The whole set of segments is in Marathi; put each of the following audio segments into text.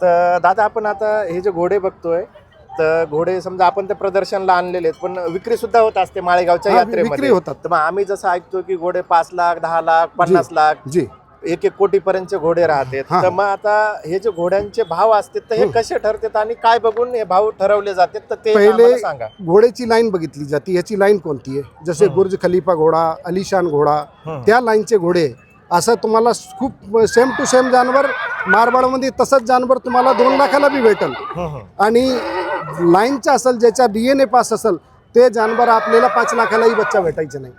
तर दादा आपण आता हे जे घोडे बघतोय तर घोडे समजा आपण ते प्रदर्शनला आणलेले आहेत पण विक्री सुद्धा होत असते माळेगावच्या हा, वि- यात्रेमध्ये विक्री होतात. तर मग आम्ही जसं ऐकतो की घोडे पाच लाख दहा लाख पन्नास लाख जी एक एक कोटी पर्यंतचे घोडे राहतात हा. तर मग आता हे जे घोड्यांचे भाव असतात तर हे हम्म. कसे ठरतात आणि काय बघून हे भाव ठरवले जातात तर ते पहिले आम्हाला सांगा घोड्याची लाईन बघितली जाते याची लाईन कोणती आहे जसे. बुर्ज खलिफा घोडा अलिशान घोडा. त्या लाईनचे घोडे असं तुम्हाला खूप सेम टू सेम जानवर मारवाडमध्ये तसंच जानवर तुम्हाला दोन लाखाला बी भेटेल. आणि लाईनचं असेल ज्याच्या डी एन ए पास असेल ते जानवर आपल्याला पाच लाखालाही बच्चा भेटायचे नाही.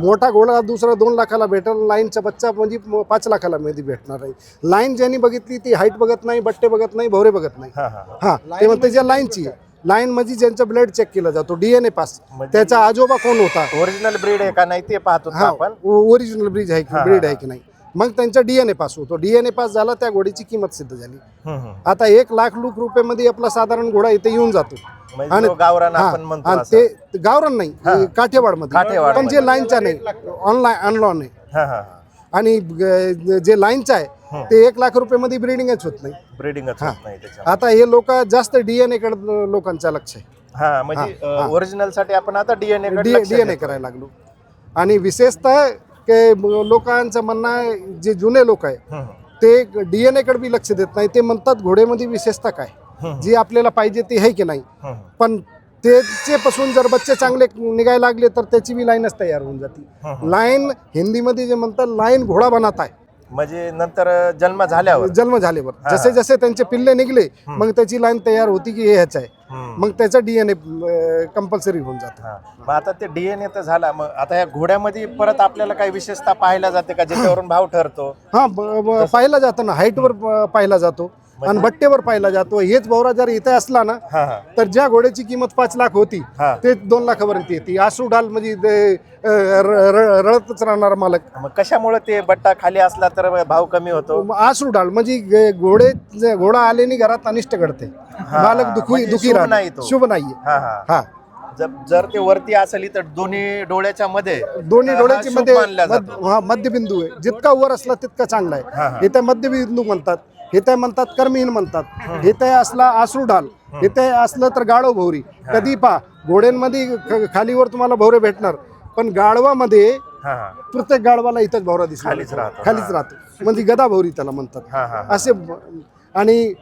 मोठा घोडा दुसरा दोन लाखाला भेटेल लाईनचा बच्चा म्हणजे पाच लाखाला मध्ये भेटणार आहे. लाईन ज्यांनी बघितली ती हाईट बघत नाही बट्टे बघत नाही भवरे बघत नाही. हा ते म्हणते ज्या लाईनची लाईन म्हणजे ज्यांचं ब्लड चेक केला जातो डीएनए पास. म्हणजे- त्याचा आजोबा कोण होता? ओरिजिनल ब्रीड आहे का नाही ते पाहतो ओरिजिनल ब्रिज आहे की ब्रीड आहे की नाही. मग त्यांचा डीएनए पास होतो. डीएनए पास झाला त्या घोडीची किंमत सिद्ध झाली. हम्म, हम्म. आता एक लाख लूक रुपयामध्ये आपला साधारण घोडा इथे येऊन जातो. म्हणजे आणि- गावरान हा, आपण म्हणतो आणि असं. ते गावरान नाही काठेवाडमध्ये. काठेवाडमध्ये. पण जे लाईनचा नाही ऑनलाईन अनलॉन आहे हा हा आणि जे लाईनचं आहे. ते एक लाख रुपयामध्ये ब्रिडिंगच होत नाही. ब्रीडिंगच हा. होत नाही त्याच्या आता हे लोक जास्त डीएनए कडे लोकांचं लक्ष आहे. हा म्हणजे. ओरिजिनलसाठी आपण आता डीएनए डीएनए करायला लागलो. आणि विशेषतः के लोकांचं म्हणणं आहे, जे जुने लोक आहे ते डीएनए कडे बी लक्ष देत नाही. ते म्हणतात घोडेमध्ये विशेषता काय? जी आपल्याला पाहिजे ती आहे की नाही? पण त्याचे पासून जर बच्चे चांगले निघायला लागले तर त्याची बी लाईनच तयार होऊन जाते. लाईन हिंदीमध्ये जे म्हणतात लाईन घोडा बनत आहे म्हणजे नंतर जन्म झाल्यावर. जन्म झाल्यावर. जसे जसे त्यांचे पिल्ले निघले. मग त्याची लाईन तयार होती की हे ह्याच आहे. मग त्याचा डीएनए कंपल्सरी होऊन जातं. मग आता ते डीएनए तर झाला. मग आता या घोड्यामध्ये परत आपल्याला काही विशेषता पाहायला जाते का? ज्याच्यावरून भाव ठरतो? हा पाहिला जातो ना. हाईटवर पाहिला जातो. आणि बट्टेवर पाहिला जातो. हेच भवरा जर इथे असला ना तर ज्या घोड्याची किंमत पाच लाख होती ते दोन लाखापर्यंत येते. आसू ढाल म्हणजे ते, अ, र- र- रडतच राहणार मालक. कशामुळे ते बट्टा खाली असला तर भाव कमी होतो? आसू ढाल म्हणजे घोडे घोडा आलेनी घरात अनिष्ट घडते मालक दुखी म्हणजे दुखी. नाही. शुभ नाहीये. हा जर जर ते वरती असेल तर दोन्ही डोळ्याच्या मध्ये दोन्ही डोळ्याची शुभमध्ये मध्यबिंदू आहे. जितका वर असला तितका चांगला. आहे. इथे मध्यबिंदू म्हणतात. इथे म्हणतात कर्महीन म्हणतात. इथे असला आसरू ढाल. इथे असलं तर गाढव भोवरी कधी पा घोड्यांमध्ये खालीवर तुम्हाला भोवरे भेटणार. पण गाढवामध्ये प्रत्येक गाढवाला इथंच भोवरा दिसला खालीच राहतो. खालीच. राहतो. म्हणजे गदा भोवरी त्याला म्हणतात. असे आणि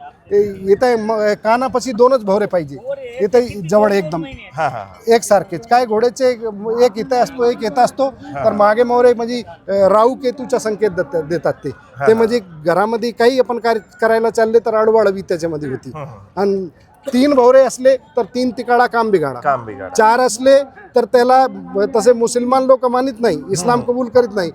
इथे कानापाशी दोनच भोवरे पाहिजे. इथे जवळ एकदम. हा हा एक सारखेच काय घोड्याचे एक- इथे असतो एक इथं असतो तर मागे मोरे म्हणजे राहू केतूचा संकेत देत- देतात ते. ते म्हणजे घरामध्ये काही आपण कार्य करायला चालले तर आडवाळवी त्याच्यामध्ये होती. आणि तीन भोवरे असले तर तीन तिकाडा काम बिघाडा. काम बिघाड. चार असले तर त्याला तसे मुसलमान लोक मानित नाही इस्लाम कबूल करीत नाही.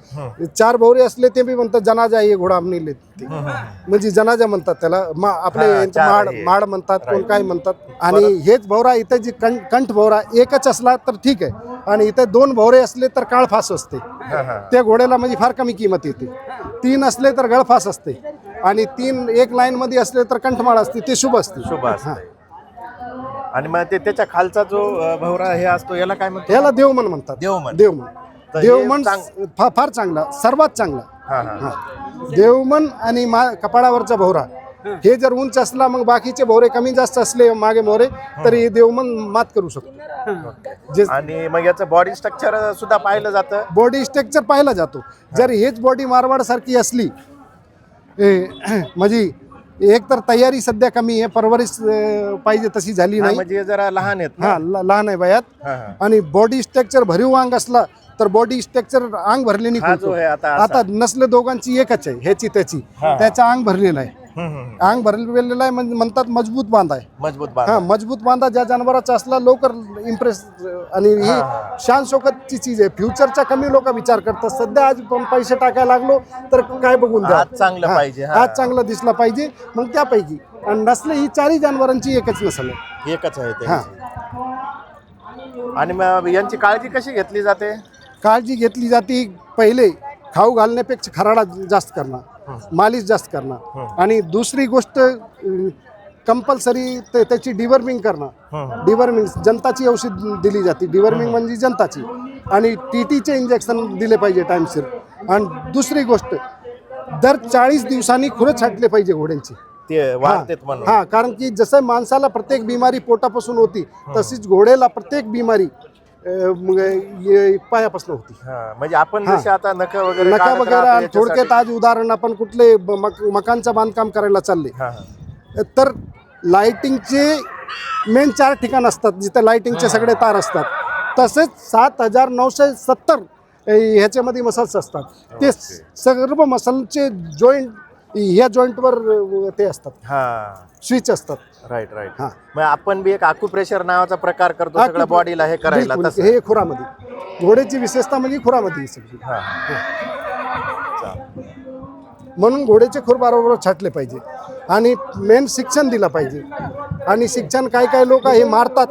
चार भोवरे असले ते बी म्हणतात जनाजा ये घोडा ते. म्हणजे जनाजा म्हणतात त्याला मा आपले हा, यांचं चार माड हे. माड म्हणतात कोण काय म्हणतात. आणि हेच भोवरा इथे जी कं- कंठ भोवरा एकच असला तर ठीक आहे. आणि इथे दोन भोवरे असले तर काळफास असते. त्या घोड्याला म्हणजे फार कमी किंमत येते. तीन असले तर गळफास असते. आणि तीन एक लाईन मध्ये असले तर कंठमाळ असते ते शुभ असते. शुभ असते. आणि मग ते त्याच्या खालचा जो भवरा हे असतो याला काय म्हणतो याला देवमन म्हणतात. देवमन. देवमन. देवमन फा- फार चांगला सर्वात चांगला. हा हा. हा. देवमन आणि मा कपाळावरचा भोवरा. हे जर उंच असला मग बाकीचे भोवरे कमी जास्त असले मागे मोरे तरी देवमन मात करू शकतो. जे आणि मग याचं बॉडी स्ट्रक्चर सुद्धा पाहिलं जातं? बॉडी स्ट्रक्चर पाहिला जातो. जर हेच बॉडी मारवाड सारखी असली ए, म्हणजे एक तर तयारी सध्या कमी आहे परवरिश अं, पाहिजे तशी झाली नाही म्हणजे जरा लहान आहेत हा लहान आहे वयात. आणि बॉडी स्ट्रक्चर भरीव अंग असला तर बॉडी स्ट्रक्चर अंग भरलेली हा आता नसले दोघांची एकच आहे ह्याची त्याची. त्याचा अंग भरलेला आहे. अंग भरलेलं आहे म्हणजे म्हणतात मजबूत बांध आहे. मजबूत बांध हा मजबूत बांधा ज्या जनावराचा असला लवकर इम्प्रेस आणि ही. शान शोकतची चीज आहे. फ्युचरचा कमी लोक विचार करतात. सध्या आज पण पैसे टाकायला लागलो तर काय बघून द्या. चांगलं हा, पाहिजे, हा. हात चांगला दिसला पाहिजे. मग त्यापैकी. आणि नसले ही चारही जनावरांची एकच नसल आहे. एकच आहे हा. त्यांची आणि मग यांची काळजी कशी घेतली जाते? काळजी घेतली जाते. पहिले खाऊ घालण्यापेक्षा खराडा जास्त करणार. मालिश जास्त करणार. आणि दुसरी गोष्ट कंपल्सरी त्याची डिवर्मिंग करणं डिवर्मिंग जनताची औषध दिली जाते. डिवर्मिंग म्हणजे जनताची. आणि टी टीचे इंजेक्शन दिले पाहिजे टाईमशीर आणि दुसरी गोष्ट दर चाळीस दिवसांनी खुरं छाटले पाहिजे घोड्यांची. हा कारण की जसं माणसाला प्रत्येक बिमारी पोटापासून होती तशीच घोडेला प्रत्येक बिमारी पायापासून होती. हा, म्हणजे आपण हा. जसे आता वगैरे नका काढत वगैरे राहतो आणि थोडक्यात याच्यासाठी- आज उदाहरण आपण कुठले ब- मक- मकानचं बांधकाम करायला चालले. हा, हा. तर लाइटिंगचे मेन चार ठिकाण असतात जिथे लाइटिंगचे सगळे तार असतात. तसेच सात हजार नऊशे सत्तर ह्याच्यामध्ये मसल्स असतात. ते सर्व मसलचे जॉईंट ह्या जॉईंटवर ते असतात. हा. स्विच असतात. राईट राईट हा. मग आपण बी एक आकुप्रेशर नावाचा प्रकार करतो सगळं Acupressure- बॉडीला हे करायला बिलकुल, तसं. हे खुरामध्ये. घोड्याची विशेषता म्हणजे खुरामध्ये ही सगळी. हा, हा. चालेल. म्हणून घोड्याचे खूर बरोबर छाटले पाहिजे. आणि मेन शिक्षण दिलं पाहिजे. आणि शिक्षण काय काय लोक हे मारतात.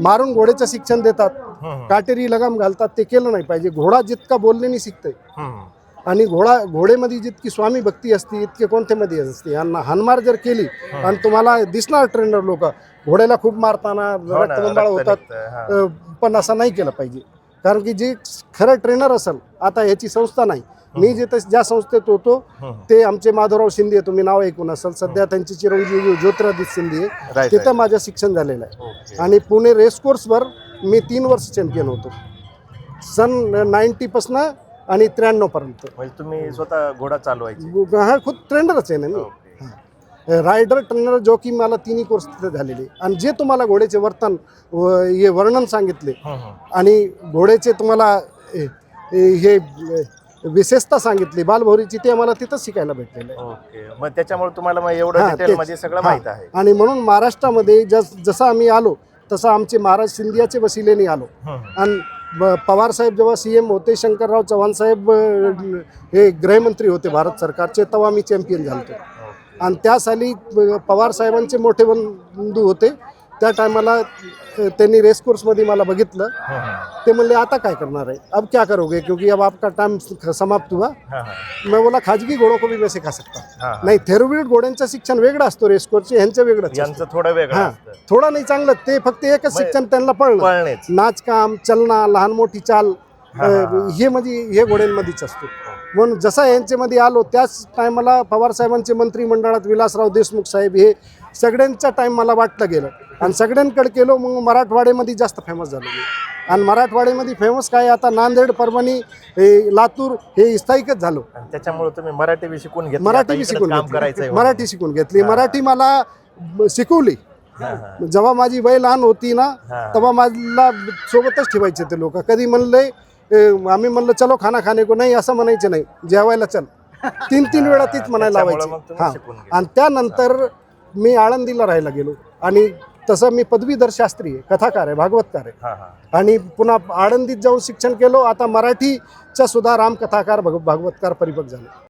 मारून घोड्याचं शिक्षण देतात. हम्म, काटेरी लगाम घालतात. ते केलं नाही पाहिजे. घोडा जितका बोलण्याने शिकतोय. हम्म. आणि घोडा घोडेमध्ये जितकी स्वामी भक्ती असते इतके कोणत्यामध्ये असते? आणि हानमार जर केली आणि तुम्हाला दिसणार ट्रेनर लोक घोड्याला खूप मारताना हो रक्तबंबाळ रक्त होतात. पण असं नाही केलं पाहिजे. कारण की जे खरं ट्रेनर असेल आता ह्याची संस्था नाही. मी जिथे ज्या संस्थेत होतो. ते आमचे माधवराव शिंदे तुम्ही नाव ऐकून असाल सध्या त्यांची चिरंजीवी ज्योतिरादित्य शिंदे तिथं. माझं शिक्षण झालेलं आहे. आणि पुणे रेस कोर्सवर मी तीन वर्ष चॅम्पियन होतो. सन नाईन्टीपासनं आणि त्र्याण्णवपर्यंत म्हणजे तुम्ही स्वतः घोडा चालवायचे हा खुद ट्रेंडरच आहे ना मी ओके. रायडर ट्रेनर जॉकी मला तिन्ही कोर्स तिथे झालेले आणि जे तुम्हाला घोड्याचे वर्तन व हे वर्णन सांगितले. आणि घोड्याचे तुम्हाला हे विशेषता सांगितली बालभौरीची ते आम्हाला तिथंच शिकायला भेटलेलं आहे ओके मग त्याच्यामुळे तुम्हाला मग एवढं हा, डिटेल तेच. मध्ये सगळं हा. माहीत आहे आणि म्हणून महाराष्ट्रामध्ये जस जसं आम्ही आलो तसं आमचे महाराज सिंधियाचे वसिलेने आलो. आणि ब- पवार साहेब जेव्हा सी एम होते शंकरराव चव्हाण साहेब हे गृहमंत्री होते भारत सरकारचे तेव्हा मी चॅम्पियन झालो आणि त्या साली पवार साहेबांचे मोठे बंधू होते. त्या टायमाला त्यांनी रेस कोर्समध्ये मला बघितलं. ते म्हणले आता काय करणार आहे अब क्या करोगे क्योंकि अब आपका टाइम समाप्त हुआ. मैं बोला खाजगी घोडों को भी मैं सिखा सकता. नाही थेरोविड घोड्यांचं शिक्षण वेगळं असतो रेस कोर्सचे ह्यांचं. यांचं थोडं वेगळं हा असतं थोडं नाही चांगलं ते फक्त एकच शिक्षण त्यांना पळणेच नाचकाम चलना लहान मोठी चाल. हे म्हणजे हे घोड्यांमध्येच असतो म्हणून जसा यांच्यामध्ये आलो त्याच टायमाला पवार साहेबांचे मंत्रिमंडळात विलासराव देशमुख साहेब हे सगळ्यांचा टाइम मला वाटलं गेलं. आणि सगळ्यांकडे केलो मग मराठवाड्यामध्ये जास्त फेमस झालो मी. आणि मराठवाड्यामध्ये फेमस काय आता नांदेड परभणी हे लातूर हे स्थायिकच झालो. त्याच्यामुळे तुम्ही मराठी बी शिकून घेतली. मराठी बी शिकून करायचंय मराठी शिकून घेतली. मराठी मला शिकवली. जेव्हा माझी वय लहान होती ना. तेव्हा मला सोबतच ठेवायचे ते लोक. कधी म्हणले ए, आम्ही म्हणलं चलो खाना खाने को नाही असं म्हणायचे नाही. जेवायला चल. तीन तीन वेळा तीच म्हणायला त्याच्यामुळं लावायची. तुम्ही हा. शिकून. आणि त्यानंतर मी आळंदीला राहायला गेलो. आणि तसं मी पदवीधर शास्त्री आहे कथाकार आहे भागवतकार आहे. हा, हा. आणि पुन्हा आळंदीत जाऊन शिक्षण केलो. आता मराठीचा सुद्धा रामकथाकार भग भागवतकार परिपक्व झाले.